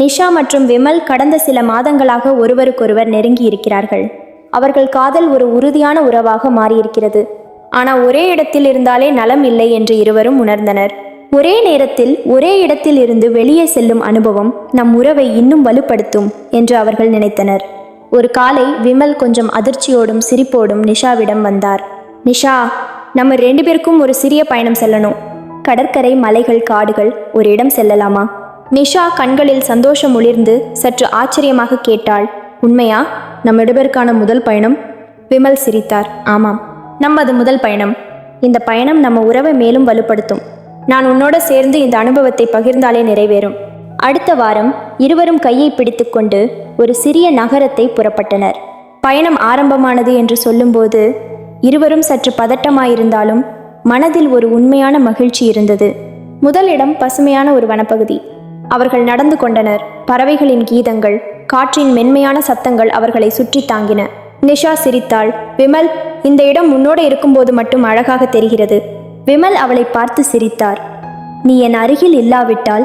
நிஷா மற்றும் விமல் கடந்த சில மாதங்களாக ஒருவருக்கொருவர் நெருங்கி இருக்கிறார்கள் அவர்கள் காதல் ஒரு உறுதியான உறவாக மாறியிருக்கிறது. ஆனால் ஒரே இடத்தில் இருந்தாலே நலம் இல்லை என்று இருவரும் உணர்ந்தனர். ஒரே நேரத்தில் ஒரே இடத்தில் இருந்து வெளியே செல்லும் அனுபவம் நம் உறவை இன்னும் வலுப்படுத்தும் என்று அவர்கள் நினைத்தனர். ஒரு காலை விமல் கொஞ்சம் அதிர்ச்சியோடும் சிரிப்போடும் நிஷாவிடம் வந்தார். நிஷா நம்ம ரெண்டு பேருக்கும் ஒரு சிறிய பயணம் செல்லணும். கடற்கரை மலைகள் காடுகள் ஒரு இடம் செல்லலாமா? நிஷா கண்களில் சந்தோஷம் ஒளிர்ந்து சற்று ஆச்சரியமாக கேட்டாள். உண்மையா? நம் இருவருக்கான முதல் பயணம்? விமல் சிரித்தார். ஆமாம் நமது முதல் பயணம். இந்த பயணம் நம்ம உறவை மேலும் வலுப்படுத்தும். நான் உன்னோட சேர்ந்து இந்த அனுபவத்தை பகிர்ந்தாலே நிறைவேறும். அடுத்த வாரம் இருவரும் கையை பிடித்துக்கொண்டு ஒரு சிறிய நகரத்தை புறப்பட்டனர். பயணம் ஆரம்பமானது என்று சொல்லும்போது இருவரும் சற்று பதட்டமாயிருந்தாலும் மனதில் ஒரு உண்மையான மகிழ்ச்சி இருந்தது. முதல் இடம் பசுமையான ஒரு வனப்பகுதி. அவர்கள் நடந்து கொண்டனர். பறவைகளின் கீதங்கள் காற்றின் மென்மையான சத்தங்கள் அவர்களை சுற்றி தாங்கின. நிஷா சிரித்தாள் விமல் இந்த இடம் உன்னோடு இருக்கும்போது மட்டும் அழகாக தெரிகிறது. விமல் அவளை பார்த்து சிரித்தார் நீ என் அருகில் இல்லாவிட்டால்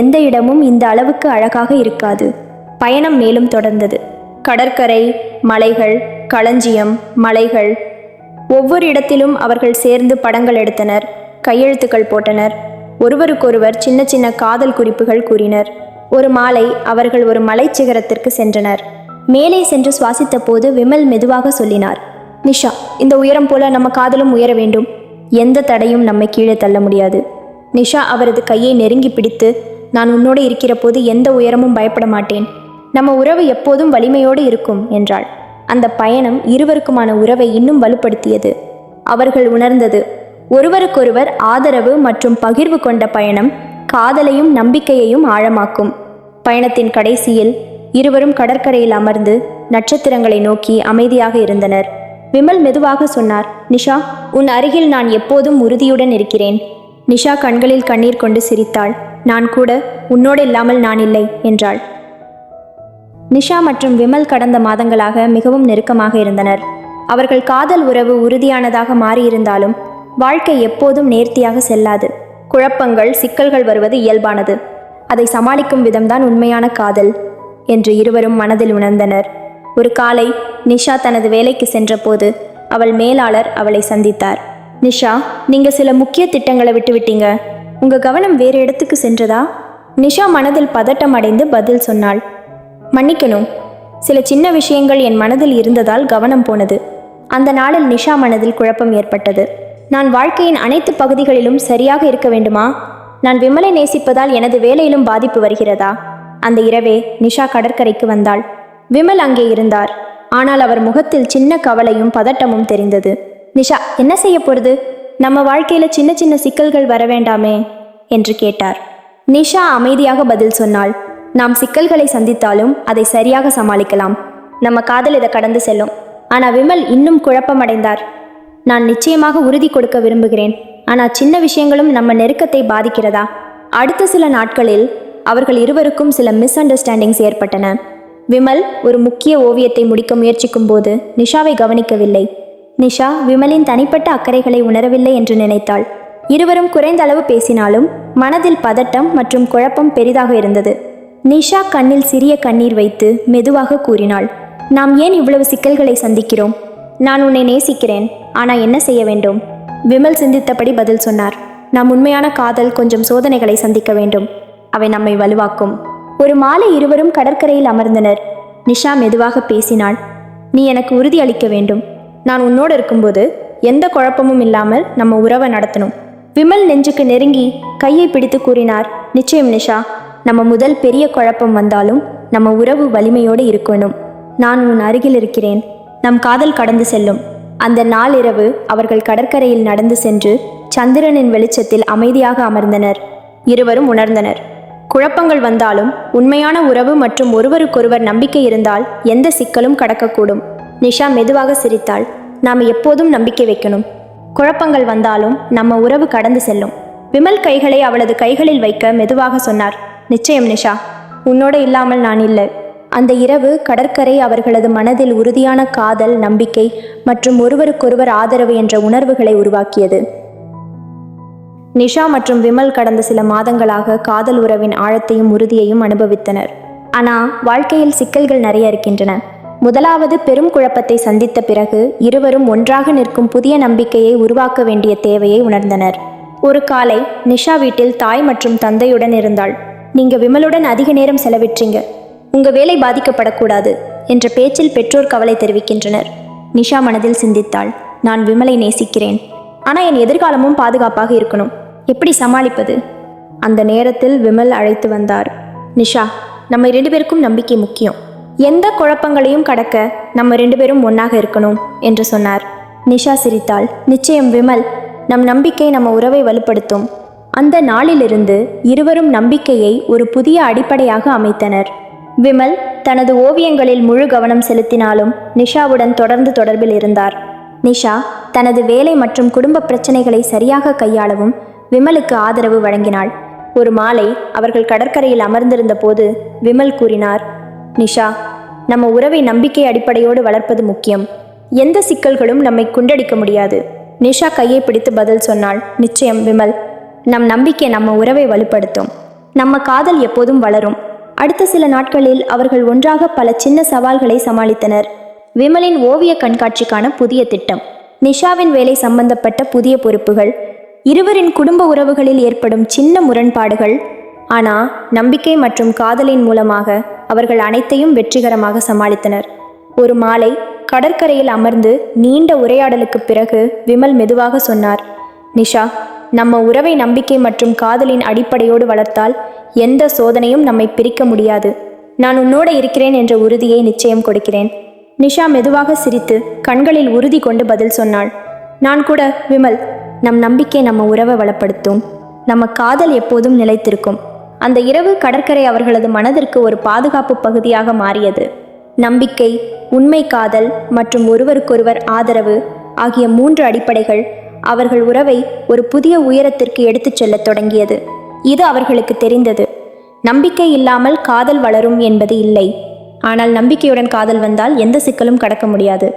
எந்த இடமும் இந்த அளவுக்கு அழகாக இருக்காது. பயணம் மேலும் தொடர்ந்தது. கடற்கரை மலைகள் களஞ்சியம் மலைகள் ஒவ்வொரு இடத்திலும் அவர்கள் சேர்ந்து படங்கள் எடுத்தனர் கையெழுத்துக்கள் போட்டனர். ஒருவருக்கொருவர் சின்ன சின்ன காதல் குறிப்புகள் கூறினர். ஒரு மாலை அவர்கள் ஒரு மலைச் சிகரத்திற்கு சென்றனர். மேலே சென்று சுவாசித்த போது விமல் மெதுவாக சொல்லினார் நிஷா இந்த உயரம் போல நம்ம காதலும் உயர வேண்டும். எந்த தடையும் நம்மை கீழே தள்ள முடியாது. நிஷா அவரது கையை நெருங்கி பிடித்து நான் உன்னோடு இருக்கிற போது எந்த உயரமும் பயப்பட மாட்டேன். நம்ம உறவு எப்போதும் வலிமையோடு இருக்கும் என்றாள். அந்த பயணம் இருவருக்குமான உறவை இன்னும் வலுப்படுத்தியது. அவர்கள் உணர்ந்தது ஒருவருக்கொருவர் ஆதரவு மற்றும் பகிர்வு கொண்ட பயணம் காதலையும் நம்பிக்கையையும் ஆழமாக்கும். பயணத்தின் கடைசியில் இருவரும் கடற்கரையில் அமர்ந்து நட்சத்திரங்களை நோக்கி அமைதியாக இருந்தனர். விமல் மெதுவாக சொன்னார் நிஷா உன் அருகில் நான் எப்போதும் உறுதியுடன் இருக்கிறேன். நிஷா கண்களில் கண்ணீர் கொண்டு சிரித்தாள் நான் கூட உன்னோடு இல்லாமல் நான் இல்லை என்றாள். நிஷா மற்றும் விமல் கடந்த மாதங்களாக மிகவும் நெருக்கமாக இருந்தனர். அவர்கள் காதல் உறவு உறுதியானதாக மாறியிருந்தாலும் வாழ்க்கை எப்போதும் நேர்த்தியாக செல்லாது. குழப்பங்கள் சிக்கல்கள் வருவது இயல்பானது. அதை சமாளிக்கும் விதம்தான் உண்மையான காதல் என்று இருவரும் மனதில் உணர்ந்தனர். ஒரு காலை நிஷா தனது வேலைக்கு சென்றபோது அவள் மேலாளர் அவளை சந்தித்தார். நிஷா நீங்க சில முக்கிய திட்டங்களை விட்டுவிட்டீங்க. உங்க கவனம் வேறு இடத்துக்கு சென்றதா? நிஷா மனதில் பதட்டம் அடைந்து பதில் சொன்னாள். மன்னிக்கணும். சில சின்ன விஷயங்கள் என் மனதில் இருந்ததால் கவனம் போனது. அந்த நாளில் நிஷா மனதில் குழப்பம் ஏற்பட்டது. நான் வாழ்க்கையின் அனைத்து பகுதிகளிலும் சரியாக இருக்க வேண்டுமா? நான் விமலை நேசிப்பதால் எனது வேலையிலும் பாதிப்பு வருகிறதா? அந்த இரவே நிஷா கடற்கரைக்கு வந்தாள். விமல் அங்கே இருந்தார். ஆனால் அவர் முகத்தில் சின்ன கவலையும் பதட்டமும் தெரிந்தது. நிஷா என்ன செய்ய போறது? நம்ம வாழ்க்கையில சின்ன சின்ன சிக்கல்கள் வர வேண்டாமே? என்று கேட்டார். நிஷா அமைதியாக பதில் சொன்னாள். நாம் சிக்கல்களை சந்தித்தாலும் அதை சரியாக சமாளிக்கலாம். நம்ம காதல் இதை கடந்து செல்லும். ஆனால் விமல் இன்னும் குழப்பமடைந்தார். நான் நிச்சயமாக உறுதி கொடுக்க விரும்புகிறேன். ஆனால் சின்ன விஷயங்களும் நம்ம நெருக்கத்தை பாதிக்கிறதா? அடுத்த சில நாட்களில் அவர்கள் இருவருக்கும் சில மிஸ் அண்டர்ஸ்டாண்டிங்ஸ் ஏற்பட்டன. விமல் ஒரு முக்கிய ஓவியத்தை முடிக்க முயற்சிக்கும் போது நிஷாவை கவனிக்கவில்லை. நிஷா விமலின் தனிப்பட்ட அக்கறைகளை உணரவில்லை என்று நினைத்தாள். இருவரும் குறைந்த அளவு பேசினாலும் மனதில் பதட்டம் மற்றும் குழப்பம் பெரிதாக இருந்தது. நிஷா கண்ணில் சிறிய கண்ணீர் வைத்து மெதுவாக கூறினாள் நாம் ஏன் இவ்வளவு சிக்கல்களை சந்திக்கிறோம்? நான் உன்னை நேசிக்கிறேன். ஆனால் என்ன செய்ய வேண்டும்? விமல் சிந்தித்தபடி பதில் சொன்னார். நாம் உண்மையான காதல் கொஞ்சம் சோதனைகளை சந்திக்க வேண்டும். அவை நம்மை வலுவாக்கும். ஒரு மாலை இருவரும் கடற்கரையில் அமர்ந்தனர். நிஷா மெதுவாக பேசினாள். நீ எனக்கு உறுதி அளிக்க வேண்டும். நான் உன்னோடு இருக்கும்போது எந்த குழப்பமும் இல்லாமல் நம்ம உறவை நடத்தணும். விமல் நெஞ்சுக்கு நெருங்கி கையை பிடித்து கூறினார். நிச்சயம் நிஷா நம்ம முதல் பெரிய குழப்பம் வந்தாலும் நம்ம உறவு வலிமையோடு இருக்கணும். நான் உன் அருகில் இருக்கிறேன். நம் காதல் கடந்து செல்லும். அந்த நாளிரவு அவர்கள் கடற்கரையில் நடந்து சென்று சந்திரனின் வெளிச்சத்தில் அமைதியாக அமர்ந்தனர். இருவரும் உணர்ந்தனர். குழப்பங்கள் வந்தாலும் உண்மையான உறவு மற்றும் ஒருவருக்கொருவர் நம்பிக்கை இருந்தால் எந்த சிக்கலும் கடக்கக்கூடும். நிஷா மெதுவாக சிரித்தாள். நாம் எப்போதும் நம்பிக்கை வைக்கணும். குழப்பங்கள் வந்தாலும் நம்ம உறவு கடந்து செல்லும். விமல் கைகளை அவளது கைகளில் வைக்க மெதுவாக சொன்னார். நிச்சயம் நிஷா. உன்னோட இல்லாமல் நான் இல்லை. அந்த இரவு கடற்கரை அவர்களது மனதில் உறுதியான காதல் நம்பிக்கை மற்றும் ஒருவருக்கொருவர் ஆதரவு என்ற உணர்வுகளை உருவாக்கியது. நிஷா மற்றும் விமல் கடந்த சில மாதங்களாக காதல் உறவின் ஆழத்தையும் உறுதியையும் அனுபவித்தனர். ஆனால் வாழ்க்கையில் சிக்கல்கள் நிறைய இருக்கின்றன. முதலாவது பெரும் குழப்பத்தை சந்தித்த பிறகு இருவரும் ஒன்றாக நிற்கும் புதிய நம்பிக்கையை உருவாக்க வேண்டிய தேவையை உணர்ந்தனர். ஒரு காலை நிஷா வீட்டில் தாய் மற்றும் தந்தையுடன் இருந்தாள். நீங்க விமலுடன் அதிக நேரம் செலவிற்றீங்க. உங்க வேலை பாதிக்கப்படக்கூடாது என்ற பேச்சில் பெற்றோர் கவலை தெரிவிக்கின்றனர். நிஷா மனதில் சிந்தித்தாள். நான் விமலை நேசிக்கிறேன். ஆனால் என் எதிர்காலமும் பாதுகாப்பாக இருக்கணும். எப்படி சமாளிப்பது? அந்த நேரத்தில் விமல் அழைத்து வந்தார். நிஷா நம்ம ரெண்டு பேருக்கும் நம்பிக்கை முக்கியம். எந்த குழப்பங்களையும் கடக்க நம்ம ரெண்டு பேரும் ஒன்றாக இருக்கணும் என்று சொன்னார். நிஷா சிரித்தாள். நிச்சயம் விமல் நம் நம்பிக்கை நம்ம உறவை வலுப்படுத்தும். அந்த நாளிலிருந்து இருவரும் நம்பிக்கையை ஒரு புதிய அடிப்படையாக அமைத்தனர். விமல் தனது ஓவியங்களில் முழு கவனம் செலுத்தினாலும் நிஷாவுடன் தொடர்ந்து தொடர்பில் இருந்தார். நிஷா தனது வேலை மற்றும் குடும்ப பிரச்சனைகளை சரியாக கையாளவும் விமலுக்கு ஆதரவு வழங்கினாள். ஒரு மாலை அவர்கள் கடற்கரையில் அமர்ந்திருந்த போது விமல் கூறினார் நிஷா நம்ம உறவை நம்பிக்கை அடிப்படையோடு வளர்ப்பது முக்கியம். எந்த சிக்கல்களும் நம்மை குண்டடிக்க முடியாது. நிஷா கையை பிடித்து பதில் சொன்னாள் நிச்சயம் விமல் நம் நம்பிக்கை நம்ம உறவை வலுப்படுத்தும். நம்ம காதல் எப்போதும் வளரும். அடுத்த சில நாட்களில் அவர்கள் ஒன்றாக பல சின்ன சவால்களை சமாளித்தனர். விமலின் ஓவிய கண்காட்சிக்கான புதிய திட்டம் நிஷாவின் வேலை சம்பந்தப்பட்ட புதிய பொறுப்புகள் இருவரின் குடும்ப உறவுகளில் ஏற்படும் சின்ன முரண்பாடுகள் ஆனால் நம்பிக்கை மற்றும் காதலின் மூலமாக அவர்கள் அனைத்தையும் வெற்றிகரமாக சமாளித்தனர். ஒரு மாலை கடற்கரையில் அமர்ந்து நீண்ட உரையாடலுக்குப் பிறகு விமல் மெதுவாக சொன்னார் நிஷா நம்ம உறவை நம்பிக்கை மற்றும் காதலின் அடிப்படையோடு வளர்த்தால் எந்த சோதனையும் நம்மை பிரிக்க முடியாது. நான் உன்னோட இருக்கிறேன் என்ற உறுதியை நிச்சயம் கொடுக்கிறேன். நிஷா மெதுவாக சிரித்து கண்களில் உறுதி கொண்டு பதில் சொன்னாள். நான் கூட விமல் நம் நம்பிக்கை நம்ம உறவை வளப்படுத்தும். நம்ம காதல் எப்போதும் நிலைத்திருக்கும். அந்த இரவு கடற்கரை அவர்களது மனதிற்கு ஒரு பாதுகாப்பு பகுதியாக மாறியது. நம்பிக்கை உண்மை காதல் மற்றும் ஒருவருக்கொருவர் ஆதரவு ஆகிய மூன்று அடிப்படைகள் அவர்கள் உறவை ஒரு புதிய உயரத்திற்கு எடுத்துச் செல்லத் தொடங்கியது. இது அவர்களுக்கு தெரிந்தது. நம்பிக்கை இல்லாமல் காதல் வளரும் என்பது இல்லை. ஆனால் நம்பிக்கையுடன் காதல் வந்தால் எந்த சிக்கலும் கடக்க முடியாது.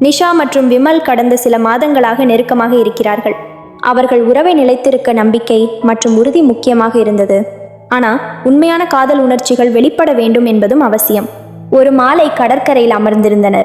நிஷா மற்றும் விமல் கடந்த சில மாதங்களாக நெருக்கமாக இருக்கிறார்கள். அவர்கள் உறவை நிலைத்திருக்க நம்பிக்கை மற்றும் உறுதி முக்கியமாக இருந்தது. ஆனால் உண்மையான காதல் உணர்ச்சிகள் வெளிப்பட வேண்டும் என்பதும் அவசியம். ஒரு மாலை கடற்கரையில் அமர்ந்திருந்தனர்.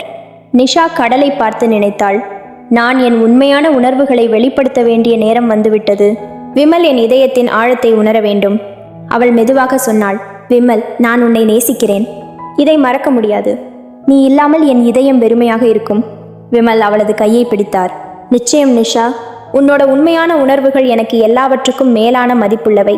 நிஷா கடலை பார்த்து நினைத்தாள் நான் என் உண்மையான உணர்வுகளை வெளிப்படுத்த வேண்டிய நேரம் வந்துவிட்டது. விமல் என் இதயத்தின் ஆழத்தை உணர வேண்டும். அவள் மெதுவாக சொன்னாள் விமல் நான் உன்னை நேசிக்கிறேன். இதை மறக்க முடியாது. நீ இல்லாமல் என் இதயம் வெறுமையாக இருக்கும். விமல் அவளது கையை பிடித்தார். நிச்சயம் நிஷா. உன்னோட உண்மையான உணர்வுகள் எனக்கு எல்லாவற்றுக்கும் மேலான மதிப்புள்ளவை.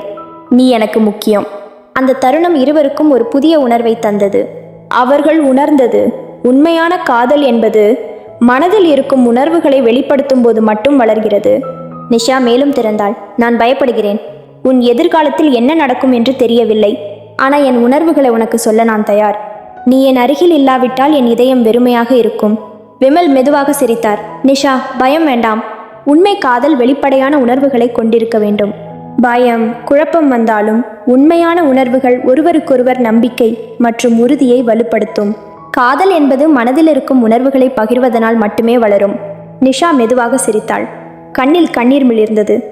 நீ எனக்கு முக்கியம். அந்த தருணம் இருவருக்கும் ஒரு புதிய உணர்வை தந்தது. அவர்கள் உணர்ந்தது உண்மையான காதல் என்பது மனதில் இருக்கும் உணர்வுகளை வெளிப்படுத்தும் போது மட்டும் வளர்கிறது. நிஷா மேலும் திறந்தாள். நான் பயப்படுகிறேன். உன் எதிர்காலத்தில் என்ன நடக்கும் என்று தெரியவில்லை. ஆனால் என் உணர்வுகளை உனக்கு சொல்ல நான் தயார். நீ என் அருகில் இல்லாவிட்டால் என் இதயம் வெறுமையாக இருக்கும். விமல் மெதுவாக சிரித்தார். நிஷா பயம் வேண்டாம். உண்மை காதல் வெளிப்படையான உணர்வுகளை கொண்டிருக்க வேண்டும். பயம் குழப்பம் வந்தாலும் உண்மையான உணர்வுகள் ஒருவருக்கொருவர் நம்பிக்கை மற்றும் உறுதியை வலுப்படுத்தும். காதல் என்பது மனதில் இருக்கும் உணர்வுகளை பகிர்வதனால் மட்டுமே வளரும். நிஷா மெதுவாக சிரித்தாள். கண்ணில் கண்ணீர் மிளிர்ந்தது.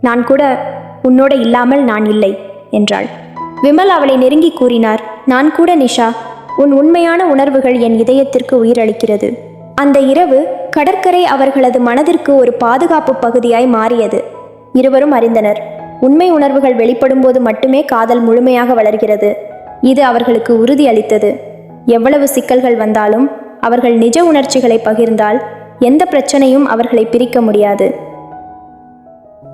நான் கூட உன்னோட இல்லாமல் நான் இல்லை என்றாள். விமல் அவளை நெருங்கி கூறினார். நான் கூட நிஷா உன் உண்மையான உணர்வுகள் என் இதயத்திற்கு உயிரளிக்கிறது. அந்த இரவு கடற்கரை அவர்களது மனதிற்கு ஒரு பாதுகாப்பு பகுதியாய் மாறியது. இருவரும் அறிந்தனர். உண்மை உணர்வுகள் வெளிப்படும்போது மட்டுமே காதல் முழுமையாக வளர்கிறது. இது அவர்களுக்கு உறுதி அளித்தது எவ்வளவு சிக்கல்கள் வந்தாலும் அவர்கள் நிஜ உணர்ச்சிகளை பகிர்ந்தால் எந்த பிரச்சனையும் அவர்களை பிரிக்க முடியாது.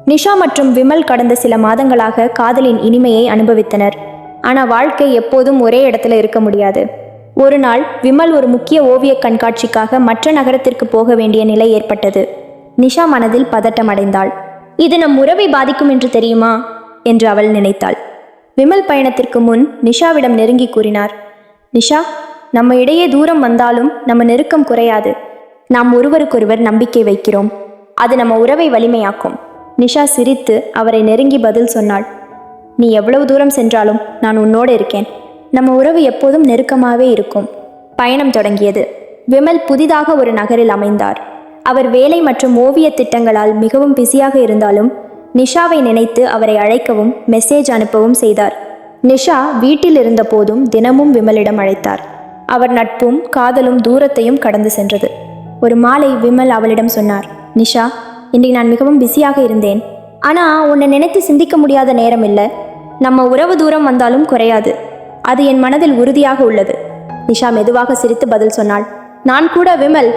நிஷா மற்றும் விமல் கடந்த சில மாதங்களாக காதலின் இனிமையை அனுபவித்தனர். ஆனால் வாழ்க்கை எப்போதும் ஒரே இடத்துல இருக்க முடியாது. ஒரு நாள் விமல் ஒரு முக்கிய ஓவிய கண்காட்சிக்காக மற்ற நகரத்திற்கு போக வேண்டிய நிலை ஏற்பட்டது. நிஷா மனதில் பதட்டம் அடைந்தாள். இது நம் உறவை பாதிக்கும் என்று தெரியுமா? என்று அவள் நினைத்தாள். விமல் பயணத்திற்கு முன் நிஷாவிடம் நெருங்கி கூறினார். நிஷா நம்ம இடையே தூரம் வந்தாலும் நம்ம நெருக்கம் குறையாது. நாம் ஒருவருக்கொருவர் நம்பிக்கை வைக்கிறோம். அது நம்ம உறவை வலிமையாக்கும். நிஷா சிரித்து அவரை நெருங்கி பதில் சொன்னாள். நீ எவ்வளவு தூரம் சென்றாலும் நான் உன்னோடு இருக்கேன். நம்ம உறவு எப்போதும் நெருக்கமாகவே இருக்கும். பயணம் தொடங்கியது. விமல் புதிதாக ஒரு நகரில் அமைந்தார். அவர் வேலை மற்றும் ஓவிய திட்டங்களால் மிகவும் பிஸியாக இருந்தாலும் நிஷாவை நினைத்து அவரை அழைக்கவும் மெசேஜ் அனுப்பவும் செய்தார். நிஷா வீட்டில் இருந்த போதும் தினமும் விமலிடம் அழைத்தார். அவர் நட்பும் காதலும் தூரத்தையும் கடந்து சென்றது. ஒரு மாலை விமல் அவளிடம் சொன்னார் நிஷா இன்றைக்கு நான் மிகவும் பிஸியாக இருந்தேன். ஆனால் உன்னை நினைத்து சிந்திக்க முடியாத நேரம் இல்லை. நம்ம உறவு தூரம் வந்தாலும் குறையாது. அது என் மனதில் உறுதியாக உள்ளது. நிஷா மெதுவாக சிரித்து பதில் சொன்னாள் நான் கூட விமல்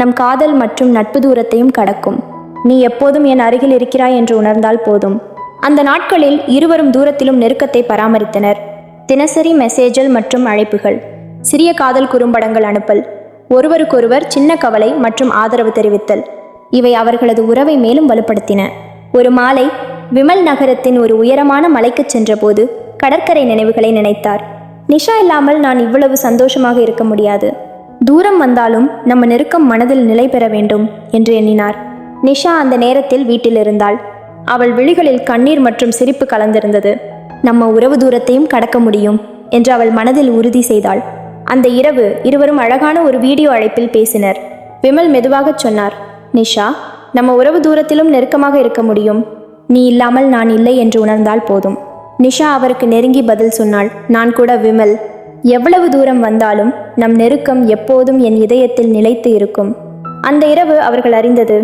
நம் காதல் மற்றும் நட்பு தூரத்தையும் கடக்கும். நீ எப்போதும் என் அருகில் இருக்கிறாய் என்று உணர்ந்தால் போதும். அந்த நாட்களில் இருவரும் தூரத்திலும் நெருக்கத்தை பராமரித்தனர். தினசரி மெசேஜல் மற்றும் அழைப்புகள் சிறிய காதல் குறும்படங்கள் அனுப்பல் ஒருவருக்கொருவர் சின்ன கவலை மற்றும் ஆதரவு தெரிவித்தல் இவை அவர்களது உறவை மேலும் வலுப்படுத்தின. ஒரு மாலை விமல் நகரத்தின் ஒரு உயரமான மலைக்கு சென்றபோது கடற்கரை நினைவுகளை நினைத்தார். நிஷா இல்லாமல் நான் இவ்வளவு சந்தோஷமாக இருக்க முடியாது. தூரம் வந்தாலும் நம்ம நெருக்கம் மனதில் நிலை பெற வேண்டும் என்று எண்ணினார். நிஷா அந்த நேரத்தில் வீட்டில் இருந்தாள். அவள் விழிகளில் கண்ணீர் மற்றும் சிரிப்பு கலந்திருந்தது. நம்ம உறவு தூரத்தையும் கடக்க முடியும் என்று அவள் மனதில் உறுதி செய்தாள். அந்த இரவு இருவரும் அழகான ஒரு வீடியோ அழைப்பில் பேசினர். விமல் மெதுவாகச் சொன்னார் நிஷா நம்ம உறவு தூரத்திலும் நெருக்கமாக இருக்க முடியும். நீ இல்லாமல் நான் இல்லை என்று உணர்ந்தால் போதும். நிஷா அவருக்கு நெருங்கி பதில் சொன்னாள் நான் கூட விமல். எவ்வளவு தூரம் வந்தாலும் நம் நெருக்கம் எப்போதும் என் இதயத்தில் நிலைத்து இருக்கும். அந்த இரவு அவர்கள் அறிந்தது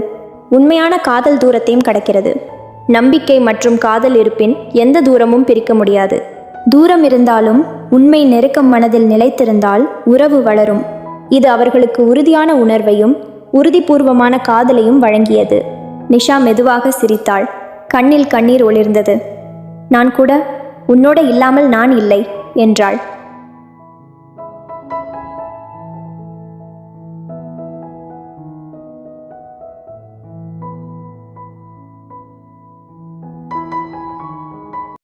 உண்மையான காதல் தூரத்தையும் கடக்கிறது. நம்பிக்கை மற்றும் காதல் இருப்பின் எந்த தூரமும் பிரிக்க முடியாது. தூரம் இருந்தாலும் உண்மை நெருக்கம் மனதில் நிலைத்திருந்தால் உறவு வளரும். இது அவர்களுக்கு உறுதியான உணர்வையும் உறுதிபூர்வமான காதலையும் வழங்கியது. நிஷா மெதுவாக சிரித்தாள். கண்ணில் கண்ணீர் ஒளிர்ந்தது. நான் கூட உன்னோட இல்லாமல் நான் இல்லை என்றாள்.